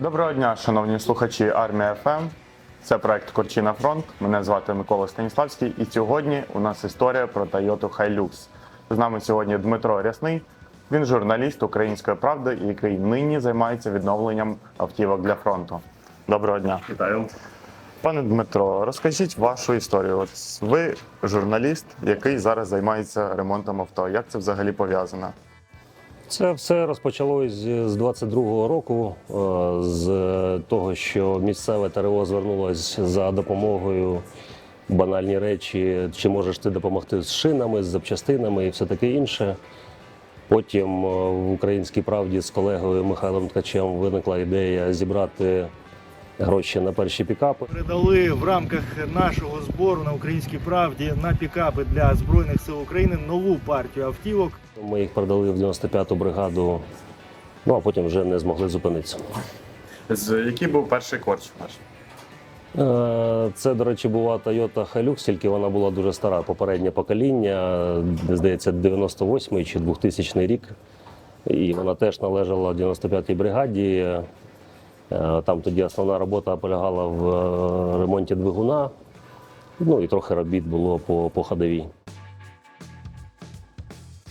Доброго дня, шановні слухачі армія ФМ. Це проект Корчі на фронт. Мене звати Микола Станіславський, і сьогодні у нас історія про Toyota Hilux. З нами сьогодні Дмитро Рясний. Він журналіст Української правди, який нині займається відновленням автівок для фронту. Доброго дня. Вітаю. Пане Дмитро, розкажіть вашу історію. От ви журналіст, який зараз займається ремонтом авто. Як це взагалі пов'язано? Це все розпочалось з 22-го року, е, з того, що місцеве ТРО звернулось за допомогою банальні речі, чи можеш ти допомогти з шинами, з запчастинами і все таке інше. Потім е, в українській правді з колегою Михайлом Ткачем виникла ідея зібрати гроші на перші пікапи. Передали в рамках нашого збору на українській правді на пікапи для збройних сил України нову партію автівок. Ми їх передали в 95-ту бригаду, ну а потім вже не змогли зупинитися. З який був перший корч ваш? Е, Це, до речі, була Toyota Hilux, тільки вона була дуже стара. Попереднє покоління, здається, 98-й чи 2000 рік. І вона теж належала 95-й бригаді. Е, Там тоді основна робота полягала в е, ремонті двигуна. Ну і трохи робіт було по, по ходовій.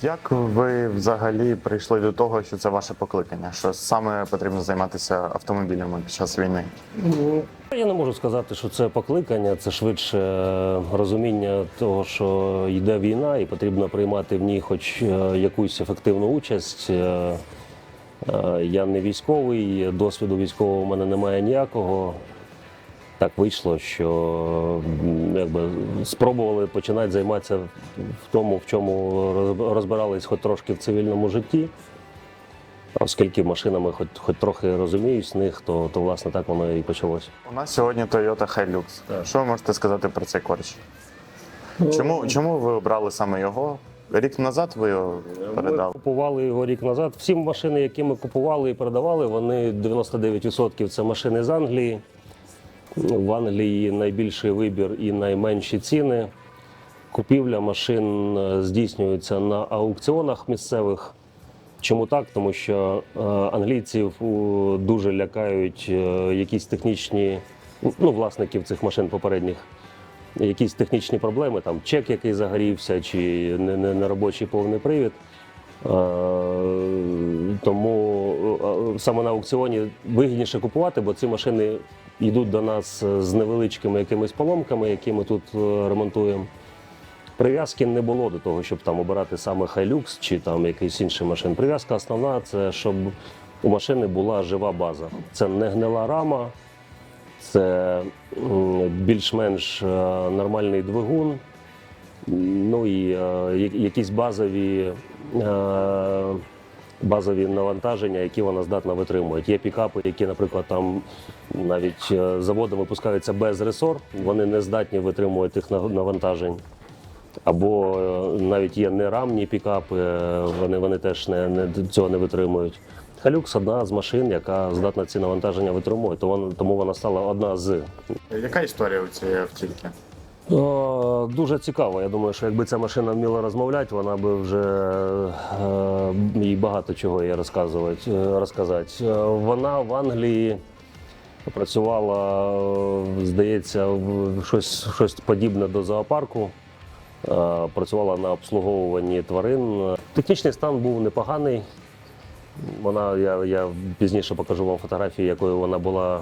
Як ви взагалі прийшли до того, що це ваше покликання? Що саме потрібно займатися автомобілями під час війни? Я не можу сказати, що це покликання, це швидше е, розуміння того, що йде війна, і потрібно приймати в ній хоч якусь ефективну участь. Е, Я не військовий, досвіду військового в мене немає ніякого. Так вийшло, що якби спробували починати займатися в тому, в чому розбирались хоч трошки в цивільному житті. Оскільки машинами хоч, хоч трохи розуміюсь в них, то, то власне так воно і почалося. У нас сьогодні Toyota Hilux. Що ви можете сказати про цей корч? Чому, чому ви обрали саме його? Рік назад ви його Ми передали. купували його рік назад. Всі машини, які ми купували і передавали, вони 99% це машини з Англії. В Англії найбільший вибір і найменші ціни. Купівля машин е, здійснюється на аукціонах місцевих. Чому так? Тому що е, англійців дуже лякають е, якісь технічні, ну, власників цих машин попередніх, якісь технічні проблеми, там чек, який загорівся, чи не- не- неробочий повний привід. Е, Тому е, саме на аукціоні вигідніше купувати, бо ці машини йдуть до нас з невеличкими якимись поломками, які ми тут е, ремонтуємо. Прив'язки не було до того, щоб там обирати саме Hilux чи там якийсь інший машин. Прив'язка основна це щоб у машини була жива база. Це не гнила рама, це більш-менш е, нормальний двигун, ну і е, якісь базові. е, Базові навантаження, які вона здатна витримувати. Є пікапи, які, наприклад, там навіть заводом випускаються без ресор, вони не здатні витримувати тих навантажень. Або навіть є нерамні пікапи, е, вони, вони теж не, не, цього не витримують. Халюкс одна з машин, яка здатна ці навантаження витримує, тому вона, стала одна з. Яка історія у цієї автівки? О, дуже цікаво. Я думаю, що якби ця машина вміла розмовляти, вона би вже е, їй багато чого є розказувати. е, розказати. Е, Вона в Англії працювала, е, здається, в щось, щось подібне до зоопарку. Працювала на обслуговуванні тварин. Технічний стан був непоганий. Вона, я, я пізніше покажу вам фотографії, якою вона була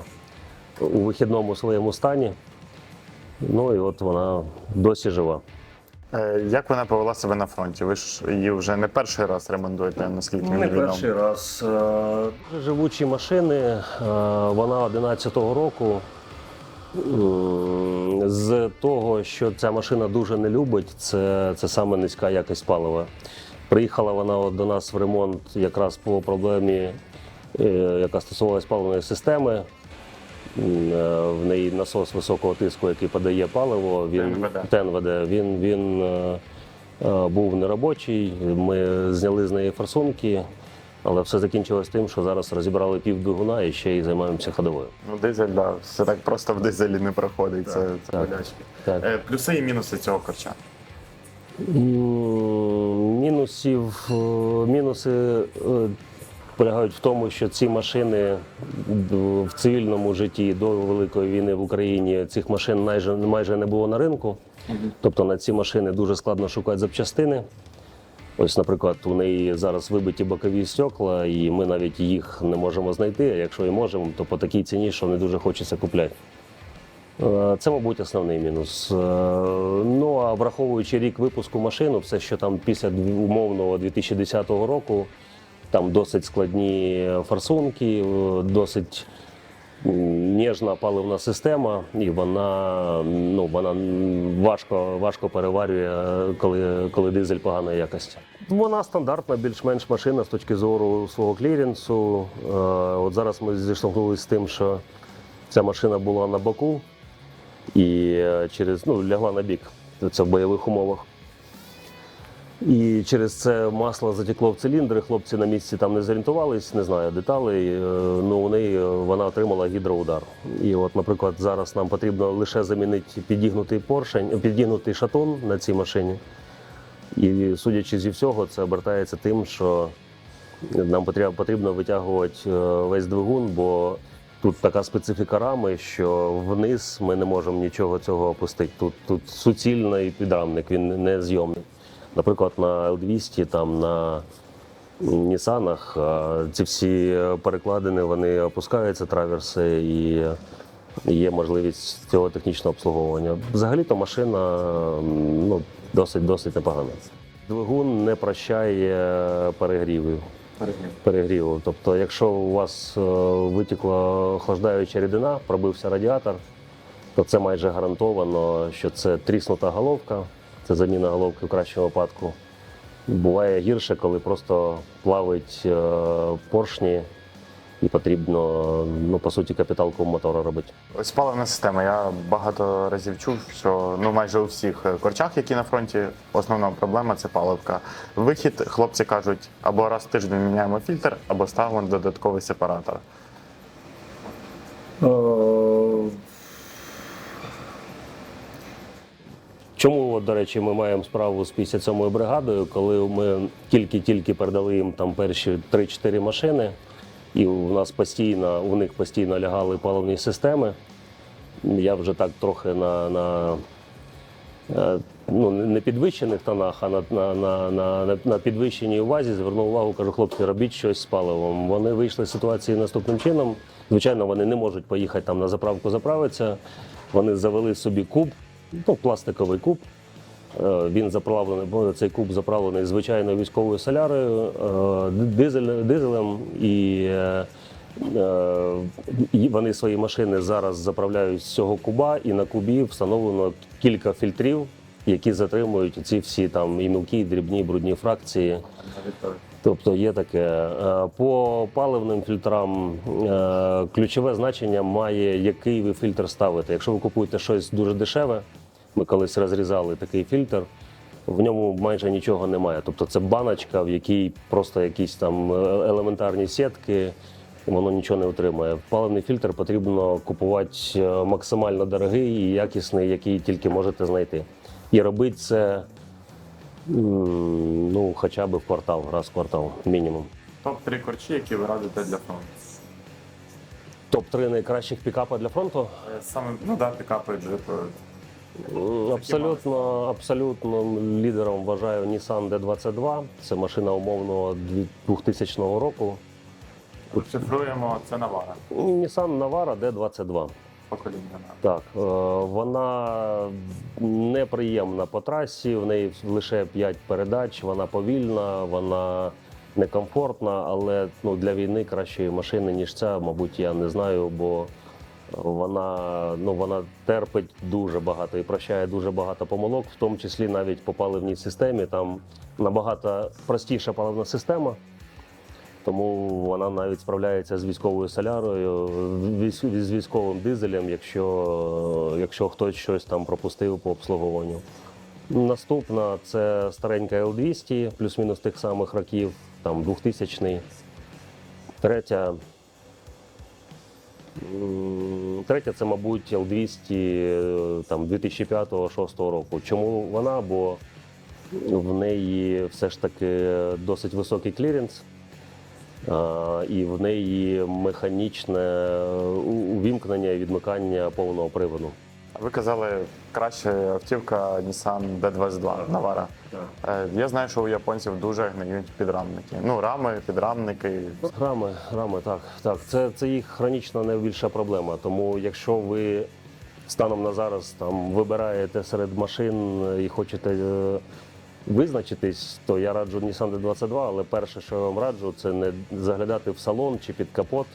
у вихідному своєму стані. Ну і от вона досі жива. Е, Як вона повела себе на фронті? Ви ж її вже не перший раз ремонтуєте, наскільки мені відомо. раз. Дуже живучі машини. Е, Вона 11-го року. З того, що ця машина дуже не любить, це, це саме низька якість палива. Приїхала вона до нас в ремонт якраз по проблемі, е, яка стосувалась паливної системи. Е, В неї насос високого тиску, який подає паливо, він ТНВД. Він, він е, був неробочий. Ми зняли з неї форсунки, але все закінчилось тим, що зараз розібрали пів двигуна і ще й займаємося ходовою. Ну, дизель, да, все так просто в дизелі не проходить. Це, це Так. Так. Плюси і мінуси цього корча. Мінусів, е, мінуси е, полягають в тому, що ці машини в цивільному житті до Великої війни в Україні цих машин майже, майже не було на ринку. Тобто на ці машини дуже складно шукати запчастини. Ось, наприклад, у неї зараз вибиті бокові стекла, і ми навіть їх не можемо знайти. А якщо і можемо, то по такій ціні, що не дуже хочеться купляти. Е, Це, мабуть, основний мінус. Е, Ну а враховуючи рік випуску машину, все, що там після умовного 2010 року, там досить складні форсунки, е, досить ніжна паливна система, і вона, ну, вона важко, важко переварює, коли, коли дизель поганої якості. Вона стандартна, більш-менш машина з точки зору свого кліренсу. Е, От зараз ми зіштовхнулися з тим, що ця машина була на боку і е, через ну, лягла на бік. Це в бойових умовах. І через це масло затекло в циліндри. Хлопці на місці там не зорієнтувались, не знаю деталей. е, Ну у неї вона отримала гідроудар. І от, наприклад, зараз нам потрібно лише замінити підігнутий поршень, підігнутий шатун на цій машині. І судячи зі всього, це обертається тим, що нам потрібно, потрібно витягувати е, весь двигун, бо тут така специфіка рами, що вниз ми не можемо нічого цього опустити. Тут, тут суцільний підрамник, він не зйомний. Наприклад, на L200, там на Нісанах ці всі перекладини вони опускаються, траверси, і є можливість цього технічного обслуговування. Взагалі-то машина ну, досить досить непогана. Двигун не прощає перегрівів. Перегріву. Тобто, якщо у вас е, витікла охлаждаюча рідина, пробився радіатор, то це майже гарантовано, що це тріснута головка, це заміна головки в кращому випадку. Буває гірше, коли просто плавить е, поршні і потрібно, ну, по суті, капіталку мотора робити. Ось паливна система. Я багато разів чув, що ну майже у всіх корчах, які на фронті, основна проблема це паливка. Вихід, хлопці кажуть, або раз в тиждень міняємо фільтр, або ставимо додатковий сепаратор. Чому, до речі, ми маємо справу з 57-ю бригадою, коли ми тільки-тільки передали їм там перші 3-4 машини, і у нас постійно, у них постійно лягали паливні системи. Я вже так трохи на, на е, ну, не підвищених тонах, а на, на, на, на, на підвищеній увазі звернув увагу, кажу, хлопці, робіть щось з паливом. Вони вийшли з ситуації наступним чином. Звичайно, вони не можуть поїхати там на заправку заправитися. Вони завели собі куб, ну, пластиковий куб. Е, Він заправлений, цей куб заправлений звичайною військовою солярою, е, дизель, дизелем, і, е, і вони свої машини зараз заправляють з цього куба, і на кубі встановлено кілька фільтрів, які затримують ці всі там і мілкі, і дрібні, і брудні фракції. Тобто є таке. По паливним фільтрам ключове значення має, який ви фільтр ставите. Якщо ви купуєте щось дуже дешеве, ми колись розрізали такий фільтр, в ньому майже нічого немає. Тобто це баночка, в якій просто якісь там е, елементарні сітки, воно нічого не отримує. Паливний фільтр потрібно купувати е, максимально дорогий і якісний, який тільки можете знайти. І робити це ну, хоча б в квартал, раз в квартал, мінімум. Топ-3 корчі, які ви радите для фронту. Топ-3 найкращих пікапа для фронту. Е, Саме ну да, пікапи, джипи. Абсолютно, абсолютно лідером вважаю Nissan D22. Це машина умовного 2000 року. Цифруємо це Навара. Nissan Navara D22. Покоління. Так, е, вона неприємна по трасі, в неї лише 5 передач, вона повільна, вона некомфортна, але ну, для війни кращої машини, ніж ця, мабуть, я не знаю, бо вона, ну, вона терпить дуже багато і прощає дуже багато помилок, в тому числі навіть по паливній системі. Там набагато простіша паливна система. Тому вона навіть справляється з військовою солярою, з військовим дизелем, якщо, якщо хтось щось там пропустив по обслуговуванню. Наступна це старенька L200, плюс-мінус тих самих років, там 2000-й. Третя. Третя це, мабуть, L200 е, там 2005-2006 року. Чому вона? Бо в неї все ж таки досить високий кліренс. е, і в неї механічне увімкнення і відмикання повного приводу. Ви казали, краще автівка Nissan D22 Navara. Е, Я знаю, що у японців дуже гниють підрамники. Ну, рами, підрамники. Рами, рами, так. так. Це, це їх хронічна найбільша проблема. Тому якщо ви станом на зараз там вибираєте серед машин і хочете е, визначитись, то я раджу Nissan D22, але перше, що я вам раджу, це не заглядати в салон чи під капот.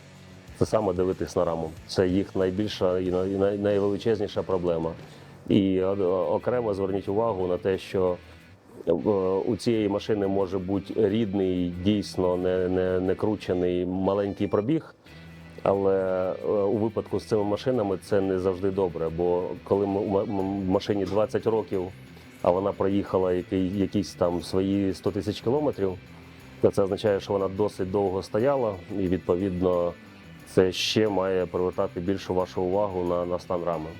Це саме дивитись на раму. Це їх найбільша і най- і най- найвеличезніша проблема. І е, окремо зверніть увагу на те, що е, у цієї машини може бути рідний, дійсно не, не, не кручений маленький пробіг. Але е, у випадку з цими машинами це не завжди добре. Бо коли машині 20 років, а вона проїхала який, якісь там свої 100 тисяч кілометрів, то це означає, що вона досить довго стояла, і відповідно це ще має привертати більшу вашу увагу на, на стан рами.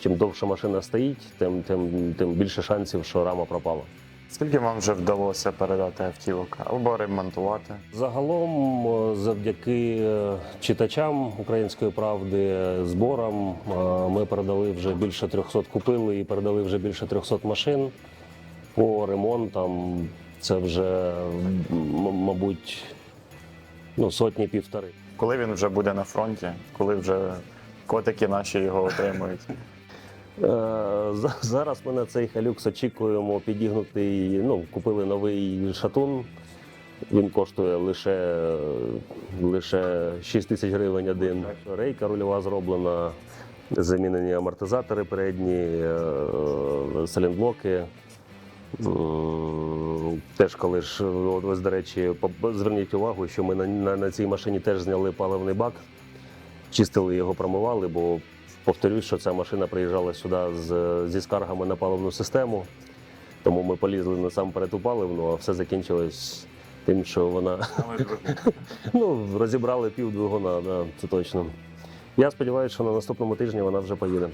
Чим довше машина стоїть, тим, тим, тим більше шансів, що рама пропала. Скільки вам вже вдалося передати автівок або ремонтувати? Загалом, е, завдяки е, читачам української правди, зборам, е, ми передали вже більше 300 купили і передали вже більше 300 машин. По ремонтам це вже, мабуть, ну, сотні півтори. Коли він вже буде на фронті, коли вже котики наші його отримують? Е, за- Зараз ми на цей халюкс очікуємо підігнутий. Ну, купили новий шатун. Він коштує лише, лише 6 тисяч гривень один. Рейка рульова зроблена, замінені амортизатори передні, е, салінблоки. М, Теж коли ж, ось, до речі, зверніть увагу, що ми на, на, на цій машині теж зняли паливний бак, чистили його, промивали, бо повторюсь, що ця машина приїжджала сюди з, зі скаргами на паливну систему. Тому ми полізли насамперед у паливну, а все закінчилось тим, що вона ну, розібрали пів двигуна, да, це точно. Я сподіваюся, що на наступному тижні вона вже поїде.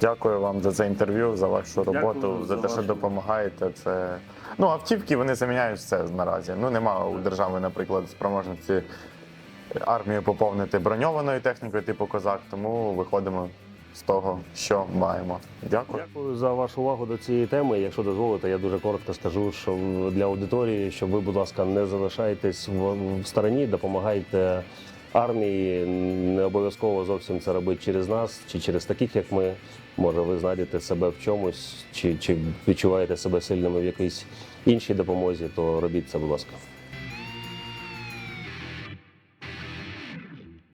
Дякую вам за це інтерв'ю, за вашу роботу, Дякую за за те, що вашу. допомагаєте. Це ну автівки вони заміняють все наразі. Ну нема у держави, наприклад, спроможності армію поповнити броньованою технікою, типу козак. Тому виходимо з того, що маємо. Дякую. Дякую за вашу увагу до цієї теми. Якщо дозволите, я дуже коротко скажу, що для аудиторії, щоб ви, будь ласка, не залишайтесь в, в стороні, допомагайте армії. Не обов'язково зовсім це робити через нас чи через таких, як ми. Може, ви знайдете себе в чомусь, чи, чи відчуваєте себе сильними в якійсь іншій допомозі, то робіть це, будь ласка.